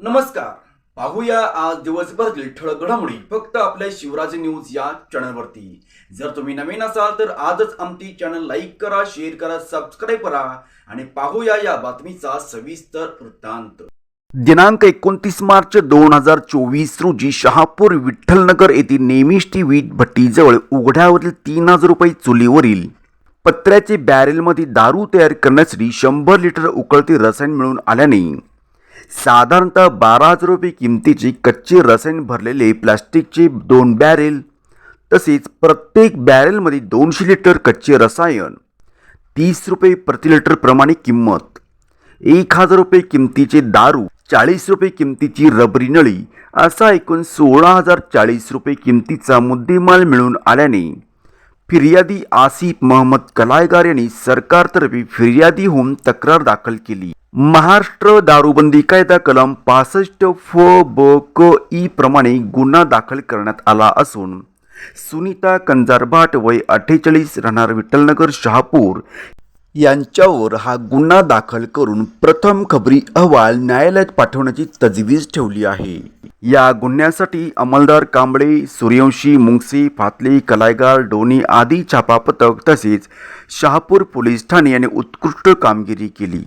नमस्कार. पाहूया आज दिवसभरातील ठळक घडामोडी. फक्त आपल्या शिवराज न्यूज या चॅनलवरती. जर तुम्ही नवीन असाल तर आजच आमची चॅनल लाईक करा शेअर करा सबस्क्राईब करा आणि पाहूया या बातमीचा सविस्तर वृत्तांत. दिनांक एकोणतीस मार्च दोन हजार चोवीस रोजी शहापूर विठ्ठलनगर येथील नेमिष्टी वीट भट्टीजवळ उघड्यावरील तीन हजार रुपये चुलीवरील पत्र्याचे बॅरेलमध्ये दारू तयार करण्यासाठी शंभर लिटर उकळते रसायन मिळून आल्याने साधारणतः बारा हजार रुपये किमतीची कच्चे रसायन भरलेले प्लास्टिकचे दोन बॅरेल तसेच प्रत्येक बॅरेलमध्ये दोनशे लिटर कच्चे रसायन तीस रुपये प्रति लिटर प्रमाणे किंमत एक हजार रुपये किमतीचे दारू चाळीस रुपये किमतीची रबरी नळी असा एकूण सोळा हजार चाळीस रुपये किमतीचा मुद्देमाल मिळून आल्याने फिर्यादी आसिफ महम्मद कलायगार यांनी सरकारतर्फे फिर्यादी होऊन तक्रार दाखल केली. महाराष्ट्र दारूबंदी कायदा कलम पासष्ट फ ब क ई प्रमाणे गुन्हा दाखल करण्यात आला असून सुनीता कंजारभाट वय अठ्ठेचाळीस राहणार विठ्ठलनगर शहापूर यांच्यावर हा गुन्हा दाखल करून प्रथम खबरी अहवाल न्यायालयात पाठवण्याची तजवीज ठेवली आहे. या गुन्ह्यासाठी अंमलदार कांबळे सूर्यवंशी मुंगसी फातले कलायगार डोनी आदी छापा पथक तसेच शहापूर पोलीस ठाणे यांनी उत्कृष्ट कामगिरी केली.